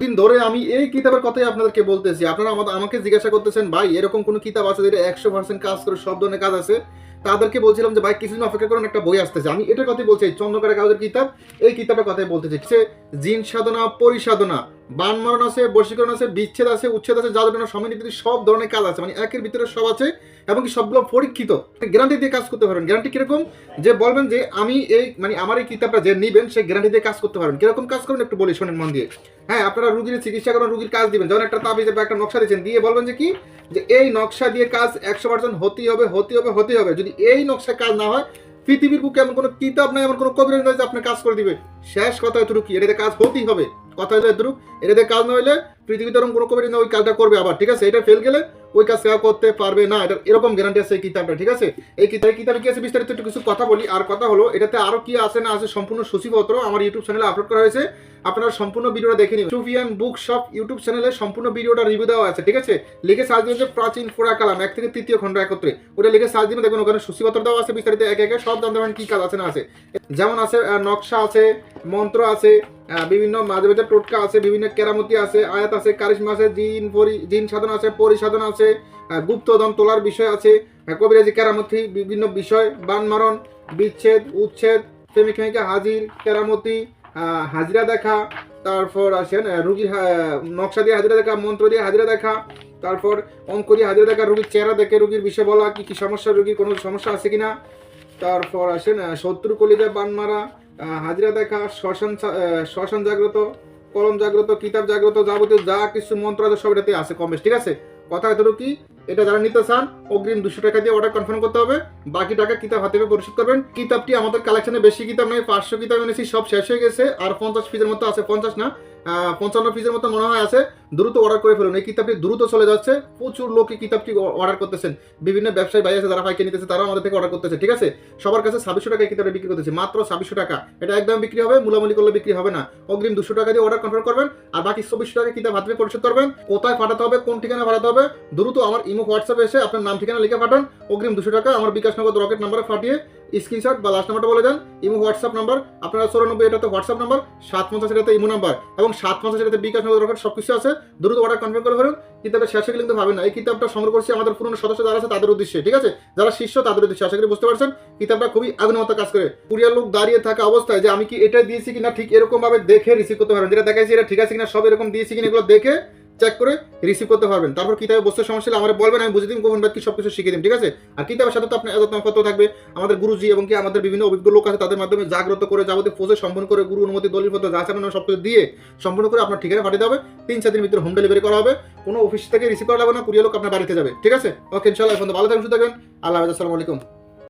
দিন ধরে আমি এই কিতাবের কথাই আপনাদেরকে বলতেছি। আপনারা আমাকে জিজ্ঞাসা করতেছেন, ভাই, এরকম কোনো কিতাব আছে যেটা একশো পার্সেন্ট কাজ করে সব ধরনের কাজ আছে? তাদেরকে বলছিলাম যে, ভাই, কিছুদিন অপেক্ষা করেন, একটা বই আসতেছে। আমি এটার কথাই বলছি, এই চন্দ্রকারের কাগজের কিতাব, এই কিতাবের কথাই বলতেছি। জিন সাধনা, পরিসাধনা বান মারণ আছে, বশীকরণ আছে, বিচ্ছেদ আছে, উচ্ছেদ আছে জাদুটনা সমিতি সব ধরনের কাজ আছে। মানে একের ভিতরে সব আছে, এবং কি সবগুলো পরীক্ষিত। গ্যারান্টি দিয়ে কাজ করতে পারবেন। গ্যারান্টি কীরকম? যে বলবেন যে আমি এই মানে আমার এই কিতাবটা যে নিবেন, সে গ্যারান্টি দিয়ে কাজ করতে পারবেন। কীরকম কাজ করবেন একটু বলি, শোনেন মন দিয়ে। হ্যাঁ আপনারা রুগীর চিকিৎসা করেন, রুগীর কাজ দিবেন। যেমন একটা তাবিজে বা একটা নকশা দিচ্ছেন দিয়ে বলবেন যে কি? যে এই নকশা দিয়ে কাজ একশো পার্সেন্ট হতেই হবে হতেই হবে হতেই হবে। যদি এই নকশা কাজ না হয়, পৃথিবীর বুকে এমন কোনো কিতাব নাই, এমন কোনো কবিরাজ নাই যে আপনার কাজ করে দিবে শেষ কথা এতটুকু কি এটাতে কাজ হতেই হবে। কথা হলো এতটুকু এটাতে কাজ না হলে পৃথিবীতে কোনো কবিরাজ না ওই কাজটা করবে আবার, ঠিক আছে? এটা ফেল গেলে ওই কাজ কেউ করতে পারবে না, এটা এরকম গ্যারান্টি আছে এই কিতাবটা, ঠিক আছে? এই কিতাব কিতাবে কি আছে বিস্তারিত একটু কিছু কথা বলি, আর কথা হলো, এটাতে আরও কি আছে না আছে সম্পূর্ণ সূচিপত্র আমার ইউটিউব চ্যানেলে আপলোড করা হয়েছে। আপনারা সম্পূর্ণ ভিডিওটা দেখে নিন সুফিয়ান বুক শপ ইউটিউব চ্যানেলে সম্পূর্ণ ভিডিওটা রিভিউ দেওয়া আছে, ঠিক আছে? লিখে সার্চ দিন প্রাচীন ফোড়া কালাম, এক থেকে তৃতীয় খণ্ড একত্রে। ওটা লিখে সার্চ দিন দেখবেন ওখানে সূচিপত্র দেওয়া আছে বিস্তারিত, একে একে সব জানতে পারেন কি কাজ আছে না আছে। যেমন আছে নকশা আছে মন্ত্র আছে বিভিন্ন মাঝে মাঝে টোটকা আছে বিভিন্ন কেরামতি আছে আয়াত আছে কারিশমা আছে জিন পরি জিন সাধন আছে পরিসাধন আছে গুপ্তধন তোলার বিষয় আছে কবিরাজি কেরামতি বিভিন্ন বিষয় বান মারণ বিচ্ছেদ উচ্ছেদ প্রেমিক প্রেমিকা হাজির কেরামতি হাজিরা দেখা তারপর আহ, রুগীর নকশা দিয়ে হাজিরা দেখা মন্ত্র দিয়ে হাজিরা দেখা তারপর অঙ্ক দিয়ে হাজিরা দেখা রুগীর চেহারা দেখে রুগীর বিষয় বলা কি কি সমস্যা রুগীর কোনো সমস্যা আছে কিনা তারপর আসেন শত্রু কলিজা বান মারা হাজিরা দেখা, শ্মশান শ্মশান জাগ্রত, কলম জাগ্রত, কিতাব জাগ্রত, যাবতীয় যা কিছু মন্ত্র আছে সব এটাতে আছে, কম বেশ, ঠিক আছে? কথা এতটুকু কি? এটা যারা নিতে চান, অগ্রিম দুশো টাকা দিয়ে অর্ডার কনফার্ম করতে হবে। বাকি টাকা কিতাব হাতে পেয়ে পরিশোধ করবেন। কিতাবটি আমাদের কালেকশনে বেশি কিতাব নেই, পাঁচশো কিতাব এনেছি, সব শেষ হয়ে গেছে। আর পঞ্চাশ পিসের মতো আছে, পঞ্চাশ না পঞ্চান্ন পিসের মতো মনে হয় আছে। দ্রুত অর্ডার করে ফেলুন। এই কিতাবটি দ্রুত চলে যাচ্ছে। প্রচুর লোক কিতাবটি অর্ডার করতেছেন। বিভিন্ন ব্যবসায়ী ভাই আছে, যারা পাইকে নিতেছে, তারাও আমাদের থেকে অর্ডার করতেছে, ঠিক আছে? সবার কাছে ছাব্বিশশো টাকা এই বিক্রি করতেছে। মাত্র ছাব্বিশশো টাকা। এটা একদম বিক্রি হবে, মূলামূলি করলে বিক্রি হবে না। অগ্রিম দুশো টাকা দিয়ে অর্ডার কনফার্ম করবেন, আর বাকি চব্বিশশো টাকা কিতাব হাতে পরিশোধ করবেন। কোথায় পাঠাতে হবে, কোন ঠিকানা পাঠাতে হবে, দ্রুত আমার ইমো হোয়াটসঅ্যাপে এসে আপনার নাম ঠিকানা লিখে পাঠান। অগ্রিম দুশো টাকা আমার বিকাশ নগদ রকেট নাম্বারে পাঠিয়ে স্ক্রিনশট বা লাস্ট নাম্বারটা বলে দেন, ইমো হোয়াটসঅ্যাপ নাম্বার আপনারা চৌরানব্বই এটাতে হোয়াটসঅ্যাপ নাম্বার সাত পঞ্চাশ এটাতে ইমো নাম্বার এবং সাত পঞ্চাশ এটাতে বিকাশ নগদ রকেট সব কিছু আছে। দ্রুত অর্ডার কনফার্ম করে ফেলুন, কিতাবের শেষে কিন্তু ভাবেন না। এই কিতাবটা সংগ্রহ করছি আমাদের পুরনো সদস্য যারা আছে, তাদের উদ্দেশ্যে, ঠিক আছে? যারা শিষ্য, তাদের উদ্দেশ্যে, আশা করি বুঝতে পারছেন, কিতাবটা খুবই আগুনের কাজ করে। কুরিয়ার লোক দাঁড়িয়ে থাকা অবস্থায় যে আমি কি এটা দিয়েছি কিনা, ঠিক এরকম ভাবে দেখে রিসিভ করতে পারবেন। যেটা দেখাইছি এটা ঠিক আছে কিনা, সব এরকম দিয়েছি কিনা, এগুলো দেখে চেক করে রিসিভ করতে পারবেন। তারপর কিতাবে বসতে সমস্যা হলে আমার বলবেন, আমি বুঝে দিন গোপন বাক্য সব কিছু শিখে দিন ঠিক আছে? আর কিতাবের সাথে তো আপনার কত থাকবে। আমাদের গুরুজি এবং কি আমাদের বিভিন্ন অভিজ্ঞ লোক আছে, তাদের মাধ্যমে জাগ্রত করে, যাবতীয় পোজে সম্পন্ন করে, গুরু অনুমতি, দলিল পত্র, যা চালানো সব কিছু দিয়ে সম্পূর্ণ করে আপনার ঠিকানা পাঠিয়ে দেবে তিন চার দিনের ভিতরে হোম ডেলিভারি করা হবে। কোনো অফিস থেকে রিসিভ করা লাগবে না, কুরিয়ার লোক আপনার বাড়িতে যাবে, ঠিক আছে? ওকে ইনশাল্লাহ এখন ভালো থাকবেন, সুস্থ থাকবেন। আল্লাহ আসসালামু আলাইকুম।